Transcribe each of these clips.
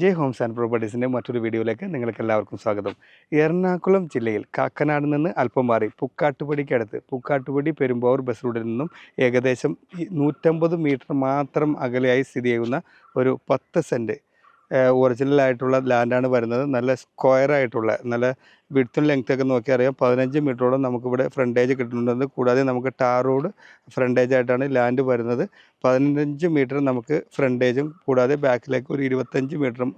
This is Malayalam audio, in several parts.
ജെ ഹോംസ് ആൻഡ് പ്രോപ്പർട്ടീസിന്റെ മറ്റൊരു വീഡിയോയിലേക്ക് നിങ്ങൾക്ക് എല്ലാവർക്കും സ്വാഗതം. എറണാകുളം ജില്ലയിൽ കാക്കനാട് നിന്ന് അല്പം മാറി പുക്കാട്ടുപടിക്കടുത്ത് പുക്കാട്ടുപടി പെരുമ്പാവൂർ ബസ് റൂട്ടിൽ നിന്നും ഏകദേശം നൂറ്റമ്പത് മീറ്റർ മാത്രം അകലെയായി സ്ഥിതി ചെയ്യുന്ന ഒരു പത്ത് സെന്റ് ഒറിജിനലായിട്ടുള്ള ലാൻഡാണ് വരുന്നത്. നല്ല സ്ക്വയറായിട്ടുള്ള നല്ല വിഡ്ത്തും ലെങ്ത് ഒക്കെ നോക്കി അറിയാം പതിനഞ്ച് മീറ്ററോളം നമുക്കിവിടെ ഫ്രണ്ടേജ് കിട്ടുന്നുണ്ട്. കൂടാതെ നമുക്ക് ടാർ റോഡ് ഫ്രണ്ടേജ് ആയിട്ടാണ് ലാൻഡ് വരുന്നത്. പതിനഞ്ച് മീറ്റർ നമുക്ക് ഫ്രണ്ടേജും കൂടാതെ ബാക്കിലേക്ക് ഒരു ഇരുപത്തഞ്ച് മീറ്ററും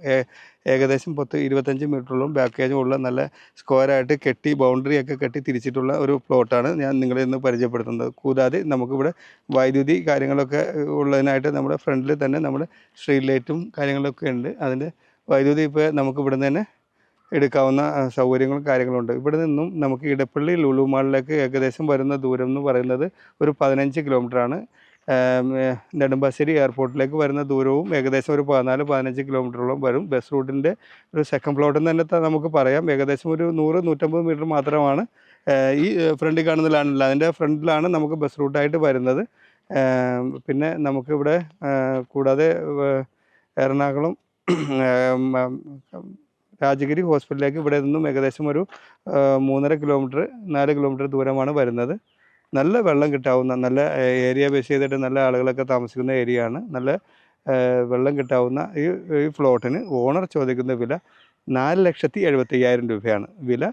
ഏകദേശം പത്ത് ഇരുപത്തഞ്ച് മീറ്ററോളം ബാക്കേജും ഉള്ള നല്ല സ്ക്വയറായിട്ട് കെട്ടി ബൗണ്ടറി ഒക്കെ കെട്ടി തിരിച്ചിട്ടുള്ള ഒരു പ്ലോട്ടാണ് ഞാൻ നിങ്ങളെ ഇന്ന് പരിചയപ്പെടുത്തുന്നത്. കൂടാതെ നമുക്കിവിടെ വൈദ്യുതി കാര്യങ്ങളൊക്കെ ഉള്ളതിനായിട്ട് നമ്മുടെ ഫ്രണ്ടിൽ തന്നെ നമ്മുടെ സ്ട്രീറ്റ് ലൈറ്റും കാര്യങ്ങളൊക്കെ ഉണ്ട്. അതിന്റെ വൈദ്യുതി ഇപ്പോൾ നമുക്ക് ഇവിടെ നിന്ന് തന്നെ എടുക്കാവുന്ന സൗകര്യങ്ങളും കാര്യങ്ങളുണ്ട്. ഇവിടെ നിന്നും നമുക്ക് ഇടപ്പള്ളി ലുലു മാളിലേക്ക് ഏകദേശം വരുന്ന ദൂരം എന്ന് പറയുന്നത് ഒരു പതിനഞ്ച് കിലോമീറ്ററാണ് നെടുമ്പാശ്ശേരി എയർപോർട്ടിലേക്ക് വരുന്ന ദൂരവും ഏകദേശം ഒരു പതിനാല് പതിനഞ്ച് കിലോമീറ്ററോളം വരും. ബസ് റൂട്ടിന്റെ ഒരു സെക്കൻഡ് പ്ലോട്ട് എന്ന് തന്നെ നമുക്ക് പറയാം. ഏകദേശം ഒരു നൂറ് നൂറ്റമ്പത് മീറ്റർ മാത്രമാണ്. ഈ ഫ്രണ്ടിൽ കാണുന്ന ലാൻഡിൽ അതിന്റെ ഫ്രണ്ടിലാണ് നമുക്ക് ബസ് റൂട്ടായിട്ട് വരുന്നത്. പിന്നെ നമുക്കിവിടെ കൂടാതെ എറണാകുളം രാജഗിരി ഹോസ്പിറ്റലിലേക്ക് ഇവിടെ നിന്നും ഏകദേശം ഒരു മൂന്നര കിലോമീറ്റർ നാല് കിലോമീറ്റർ ദൂരമാണ് വരുന്നത്. നല്ല വെള്ളം കിട്ടാവുന്ന നല്ല ഏരിയ ബേസ് ചെയ്തിട്ട് നല്ല ആളുകളൊക്കെ താമസിക്കുന്ന ഏരിയ ആണ് നല്ല വെള്ളം കിട്ടാവുന്ന ഈ ഈ ഫ്ലോട്ടിന് ഓണർ ചോദിക്കുന്ന വില നാല് ലക്ഷത്തി എഴുപത്തി അയ്യായിരം രൂപയാണ്. വില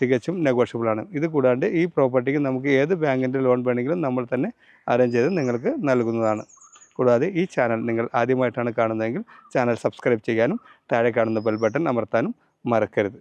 തികച്ചും നെഗോഷ്യബിൾ ആണ്. ഇത് കൂടാണ്ട് ഈ പ്രോപ്പർട്ടിക്ക് നമുക്ക് ഏത് ബാങ്കിന്റെ ലോൺ വേണമെങ്കിലും നമ്മൾ തന്നെ അറേഞ്ച് ചെയ്ത് നിങ്ങൾക്ക് നൽകുന്നതാണ്. കൂടാതെ ഈ ചാനൽ നിങ്ങൾ ആദ്യമായിട്ടാണ് കാണുന്നതെങ്കിൽ ചാനൽ സബ്സ്ക്രൈബ് ചെയ്യാനും താഴെ കാണുന്ന ബെൽ ബട്ടൺ അമർത്താനും മറക്കരുത്.